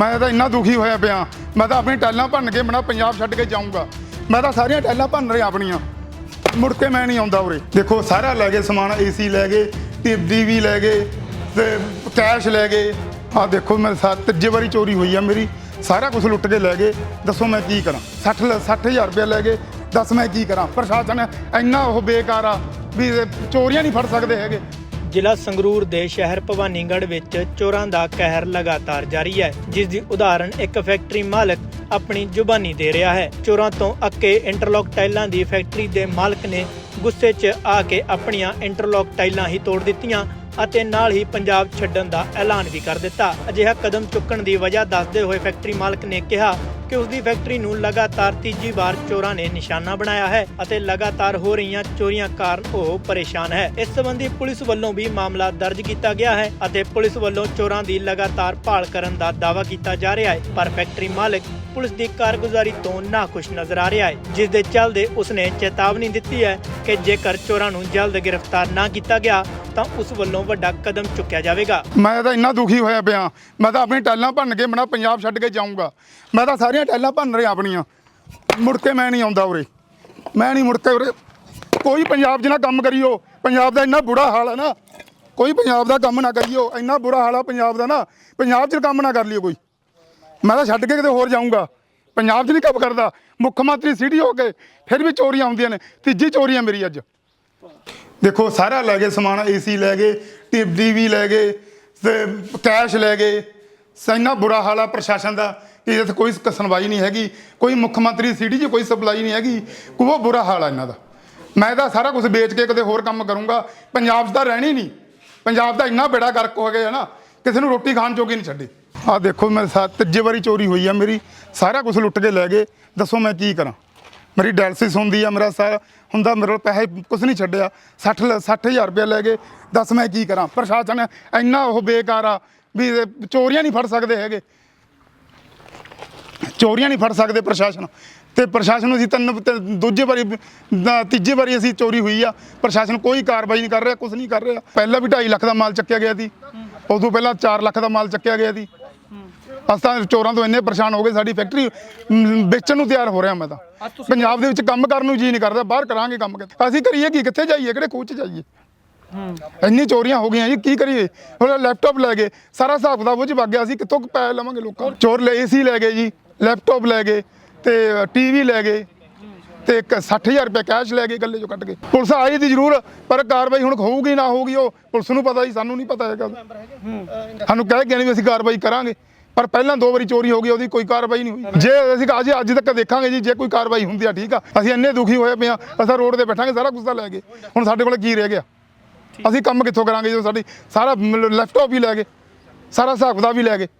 ਮੈਂ ਤਾਂ ਇੰਨਾ ਦੁਖੀ ਹੋਇਆ ਪਿਆ। ਮੈਂ ਤਾਂ ਆਪਣੀ ਟੈਲਾਂ ਭੰਨ ਕੇ ਬਣਾ ਪੰਜਾਬ ਛੱਡ ਕੇ ਜਾਊਂਗਾ। ਮੈਂ ਤਾਂ ਸਾਰੀਆਂ ਟੈਲਾਂ ਭੰਨ ਰਿਹਾ ਆਪਣੀਆਂ। ਮੁੜ ਕੇ ਮੈਂ ਨਹੀਂ ਆਉਂਦਾ ਉਰੇ। ਦੇਖੋ, ਸਾਰਾ ਲੈ ਗਏ, ਸਮਾਨ ਏਸੀ ਲੈ ਗਏ ਟੀਵੀ ਲੈ ਗਏ, ਤੇ ਕੈਸ਼ ਲੈ ਗਏ। ਆ ਦੇਖੋ, ਮੈਂ ਸਾ- ਤੀਜੇ ਵਾਰੀ ਚੋਰੀ ਹੋਈ ਆ ਮੇਰੀ। ਸਾਰਾ ਕੁਝ ਲੁੱਟ ਕੇ ਲੈ ਗਏ। ਦੱਸੋ ਮੈਂ ਕੀ ਕਰਾਂ? 60 ਲ- 60000 ਰੁਪਏ ਲੈ ਗਏ। ਦੱਸ ਮੈਂ ਕੀ ਕਰਾਂ? ਪ੍ਰਸ਼ਾਸਨ ਇੰਨਾ ਉਹ ਬੇਕਾਰ ਆ ਵੀ ਚੋਰੀਆਂ ਨਹੀਂ ਫੜ ਸਕਦੇ ਹੈਗੇ। ਜ਼ਿਲ੍ਹਾ ਸੰਗਰੂਰ ਦੇ ਸ਼ਹਿਰ ਭਵਾਨੀਗੜ੍ਹ ਵਿੱਚ ਚੋਰਾਂ ਦਾ ਕਹਿਰ ਲਗਾਤਾਰ ਜਾਰੀ ਹੈ, ਜਿਸ ਦੀ ਉਦਾਹਰਣ ਇੱਕ ਫੈਕਟਰੀ ਮਾਲਕ ਆਪਣੀ ਜ਼ੁਬਾਨੀ ਦੇ ਰਿਹਾ ਹੈ। ਚੋਰਾਂ ਤੋਂ ਅੱਕੇ ਇੰਟਰਲੌਕ ਟਾਈਲਾਂ ਦੀ ਫੈਕਟਰੀ ਦੇ ਮਾਲਕ ਨੇ ਗੁੱਸੇ 'ਚ ਆ ਕੇ ਆਪਣੀਆਂ ਇੰਟਰਲੌਕ ਟਾਈਲਾਂ ਹੀ ਤੋੜ ਦਿੱਤੀਆਂ ਅਤੇ ਨਾਲ ਹੀ ਪੰਜਾਬ ਛੱਡਣ ਦਾ ਐਲਾਨ ਵੀ ਕਰ ਦਿੱਤਾ। ਅਜਿਹਾ ਕਦਮ ਚੁੱਕਣ ਦੀ ਵਜ੍ਹਾ ਦੱਸਦੇ ਹੋਏ ਫੈਕਟਰੀ ਮਾਲਕ ਨੇ ਕਿਹਾ ਕਿ ਉਸ ਦੀ ਫੈਕਟਰੀ ਨੂੰ ਲਗਾਤਾਰ ਤੀਜੀ ਵਾਰ ਚੋਰਾਂ ਨੇ ਨਿਸ਼ਾਨਾ ਬਣਾਇਆ ਹੈ ਅਤੇ ਲਗਾਤਾਰ ਹੋ ਰਹੀਆਂ ਚੋਰੀਆਂ ਕਾਰਨ ਉਹ ਪਰੇਸ਼ਾਨ ਹੈ। ਇਸ ਸੰਬੰਧੀ ਪੁਲਿਸ ਵੱਲੋਂ ਵੀ ਮਾਮਲਾ ਦਰਜ ਕੀਤਾ ਗਿਆ ਹੈ ਅਤੇ ਪੁਲਿਸ ਵੱਲੋਂ ਚੋਰਾਂ ਦੀ ਲਗਾਤਾਰ ਭਾਲ ਕਰਨ ਦਾ ਦਾਅਵਾ ਕੀਤਾ ਜਾ ਰਿਹਾ ਹੈ। ਪਰ ਫੈਕਟਰੀ ਮਾਲਕ ਪੁਲਿਸ ਦੀ ਕਾਰਗੁਜ਼ਾਰੀ ਤੋਂ ਨਾਖੁਸ਼ ਨਜ਼ਰ ਆ ਰਿਹਾ ਹੈ, ਜਿਸ ਦੇ ਚੱਲਦੇ ਉਸਨੇ ਚੇਤਾਵਨੀ ਦਿੱਤੀ ਹੈ ਕਿ ਜੇਕਰ ਚੋਰਾਂ ਨੂੰ ਜਲਦ ਗ੍ਰਿਫਤਾਰ ਨਾ ਕੀਤਾ ਗਿਆ ਤਾਂ ਉਸ ਵੱਲੋਂ ਵੱਡਾ ਕਦਮ ਚੁੱਕਿਆ ਜਾਵੇਗਾ। ਮੈਂ ਤਾਂ ਇੰਨਾ ਦੁਖੀ ਹੋਇਆ ਪਿਆ। ਮੈਂ ਤਾਂ ਆਪਣੀ ਟੈਲਾਂ ਭੰਨ ਕੇ ਬਣਾ ਪੰਜਾਬ ਛੱਡ ਕੇ ਜਾਊਂਗਾ। ਮੈਂ ਤਾਂ ਸਾਰੀਆਂ ਟੈਲਾਂ ਭੰਨ ਰਿਹਾ ਆਪਣੀਆਂ। ਮੁੜ ਕੇ ਮੈਂ ਨਹੀਂ ਆਉਂਦਾ ਉਰੇ। ਮੈਂ ਨਹੀਂ ਮੁੜ ਕੇ ਉਰੇ। ਕੋਈ ਪੰਜਾਬ 'ਚ ਨਾ ਕੰਮ ਕਰਿਓ। ਪੰਜਾਬ ਦਾ ਇੰਨਾ ਬੁਰਾ ਹਾਲ ਹੈ ਨਾ। ਕੋਈ ਪੰਜਾਬ ਦਾ ਕੰਮ ਨਾ ਕਰਿਓ। ਇੰਨਾ ਬੁਰਾ ਹਾਲ ਆ ਪੰਜਾਬ ਦਾ ਨਾ। ਪੰਜਾਬ 'ਚ ਕੰਮ ਨਾ ਕਰ ਲਿਓ ਕੋਈ। ਮੈਂ ਤਾਂ ਛੱਡ ਕੇ ਕਿਤੇ ਹੋਰ ਜਾਊਂਗਾ। ਪੰਜਾਬ 'ਚ ਨਹੀਂ ਕੰਮ ਕਰਦਾ। ਮੁੱਖ ਮੰਤਰੀ ਸਿਟੀ ਹੋ ਕੇ ਫਿਰ ਵੀ ਚੋਰੀਆਂ ਆਉਂਦੀਆਂ ਨੇ। ਤੀਜੀ ਚੋਰੀ ਆ ਮੇਰੀ ਅੱਜ। ਦੇਖੋ, ਸਾਰਾ ਲੈ ਗਏ, ਸਮਾਨ ਏਸੀ ਲੈ ਗਏ ਟੀਵੀ ਲੈ ਗਏ, ਤੇ ਕੈਸ਼ ਲੈ ਗਏ। ਇੰਨਾ ਬੁਰਾ ਹਾਲ ਆ ਪ੍ਰਸ਼ਾਸਨ ਦਾ ਕਿ ਇੱਥੇ ਕੋਈ ਸੁਣਵਾਈ ਨਹੀਂ ਹੈਗੀ, ਕੋਈ ਮੁੱਖ ਮੰਤਰੀ ਸਿਟੀ 'ਚ ਕੋਈ ਸਪਲਾਈ ਨਹੀਂ ਹੈਗੀ। ਬਹੁਤ ਬੁਰਾ ਹਾਲ ਆ ਇਹਨਾਂ ਦਾ। ਮੈਂ ਤਾਂ ਸਾਰਾ ਕੁਝ ਵੇਚ ਕੇ ਕਦੇ ਹੋਰ ਕੰਮ ਕਰੂੰਗਾ। ਪੰਜਾਬ 'ਚ ਤਾਂ ਰਹਿਣੀ ਨਹੀਂ। ਪੰਜਾਬ ਦਾ ਇੰਨਾ ਬੇੜਾ ਗਰਕ ਹੋ ਗਿਆ ਹੈ ਨਾ, ਕਿਸੇ ਨੂੰ ਰੋਟੀ ਖਾਣ ਜੋਗੀ ਨਹੀਂ ਛੱਡੀ। ਆਹ ਦੇਖੋ, ਮੈਂ ਸਾ- ਤੀਜੇ ਵਾਰੀ ਚੋਰੀ ਹੋਈ ਆ ਮੇਰੀ। ਸਾਰਾ ਕੁਝ ਲੁੱਟ ਕੇ ਲੈ ਗਏ। ਦੱਸੋ ਮੈਂ ਕੀ ਕਰਾਂ? ਮੇਰੀ ਡਾਇਲਸਿਸ ਹੁੰਦੀ ਆ ਮੇਰਾ ਸਾਰਾ ਹੁੰਦਾ, ਮੇਰੇ ਕੋਲ ਪੈਸੇ ਕੁਝ ਨਹੀਂ ਛੱਡਿਆ। 60 ਲ- 60000 ਰੁਪਏ ਲੈ ਗਏ ਦੱਸ ਮੈਂ ਕੀ ਕਰਾਂ? ਪ੍ਰਸ਼ਾਸਨ ਇੰਨਾ ਉਹ ਬੇਕਾਰ ਆ ਵੀ ਚੋਰੀਆਂ ਨਹੀਂ ਫੜ ਸਕਦੇ ਹੈਗੇ। ਚੋਰੀਆਂ ਨਹੀਂ ਫੜ ਸਕਦੇ ਪ੍ਰਸ਼ਾਸਨ। ਤੇ ਪ੍ਰਸ਼ਾਸਨ ਨੂੰ ਅਸੀਂ ਤਿੰਨ, ਤੇ ਦੂਜੇ ਵਾਰੀ ਦਾ- ਤੀਜੇ ਵਾਰੀ ਅਸੀਂ ਚੋਰੀ ਹੋਈ ਆ। ਪ੍ਰਸ਼ਾਸਨ ਕੋਈ ਕਾਰਵਾਈ ਨਹੀਂ ਕਰ ਰਿਹਾ ਕੁਝ ਨਹੀਂ ਕਰ ਰਿਹਾ। ਪਹਿਲਾਂ ਵੀ 2.5 ਲੱਖ ਦਾ ਮਾਲ ਚੱਕਿਆ ਗਿਆ ਸੀ। ਉਦੋਂ ਪਹਿਲਾਂ 4 ਲੱਖ ਦਾ ਮਾਲ ਚੱਕਿਆ ਗਿਆ ਸੀ। ਅਸੀਂ ਚੋਰਾਂ ਤੋਂ ਇੰਨੇ ਪਰੇਸ਼ਾਨ ਹੋ ਗਏ ਸਾਡੀ ਫੈਕਟਰੀ ਵੇਚਣ ਨੂੰ ਤਿਆਰ ਹੋ ਰਿਹਾ ਮੈਂ ਤਾਂ। ਪੰਜਾਬ ਦੇ ਵਿੱਚ ਕੰਮ ਕਰਨ ਨੂੰ ਜੀ ਨਹੀਂ ਕਰਦਾ ਬਾਹਰ ਕਰਾਂਗੇ ਕੰਮ? ਅਸੀਂ ਕਰੀਏ ਕੀ ਕਿੱਥੇ ਜਾਈਏ ਕਿਹੜੇ ਖੂਹ 'ਚ ਜਾਈਏ? ਇੰਨੀ ਚੋਰੀਆਂ ਹੋ ਗਈਆਂ ਜੀ ਕੀ ਕਰੀਏ? ਹੁਣ ਲੈਪਟਾਪ ਲੈ ਗਏ ਸਾਰਾ ਹਿਸਾਬ ਕਿਤਾਬ ਉਹ 'ਚ ਵਗ ਗਿਆ ਅਸੀਂ ਕਿੱਥੋਂ ਪੈਸੇ ਲਵਾਂਗੇ ਲੋਕਾਂ? ਚੋਰ ਲੈ ਏਸੀ ਲੈ ਗਏ ਜੀ ਲੈਪਟਾਪ ਲੈ ਗਏ ਤੇ ਟੀਵੀ ਲੈ ਗਏ ਤੇ ਇੱਕ 60000 ਰੁਪਏ ਕੈਸ਼ ਲੈ ਗਏ ਗੱਲੇ ਚੋਂ ਕੱਢ ਕੇ। ਪੁਲਿਸ ਆਈ ਦੀ ਜ਼ਰੂਰ ਪਰ ਕਾਰਵਾਈ ਹੁਣ ਹੋਊਗੀ ਨਾ ਹੋਊਗੀ ਉਹ ਪੁਲਿਸ ਨੂੰ ਪਤਾ ਜੀ ਸਾਨੂੰ ਨਹੀਂ ਪਤਾ ਹੈਗਾ। ਸਾਨੂੰ ਕਹਿ ਕੇ ਨਹੀਂ ਵੀ ਅਸੀਂ ਕਾਰਵਾਈ ਕਰਾਂਗੇ। ਪਰ ਪਹਿਲਾਂ ਦੋ ਵਾਰੀ ਚੋਰੀ ਹੋ ਗਈ, ਉਹਦੀ ਕੋਈ ਕਾਰਵਾਈ ਨਹੀਂ ਹੋਈ। ਜੇ ਅਸੀਂ ਅੱਜ ਅੱਜ ਤੱਕ ਦੇਖਾਂਗੇ ਜੀ, ਜੇ ਕੋਈ ਕਾਰਵਾਈ ਹੁੰਦੀ ਆ, ਠੀਕ ਆ। ਅਸੀਂ ਇੰਨੇ ਦੁਖੀ ਹੋਏ ਪਏ ਆ, ਅਸੀਂ ਰੋਡ ਤੇ ਬੈਠਾਂਗੇ, ਸਾਰਾ ਕੁਝ ਤਾਂ ਲੈ ਗਏ। ਹੁਣ ਸਾਡੇ ਕੋਲ ਕੀ ਰਹਿ ਗਿਆ? ਅਸੀਂ ਕੰਮ ਕਿੱਥੋਂ ਕਰਾਂਗੇ ਜਦੋਂ ਸਾਡੀ ਸਾਰਾ ਲੈਪਟਾਪ ਵੀ ਲੈ ਗਏ, ਸਾਰਾ ਹਿਸਾਬ ਕਿਤਾਬ ਵੀ ਲੈ ਗਏ।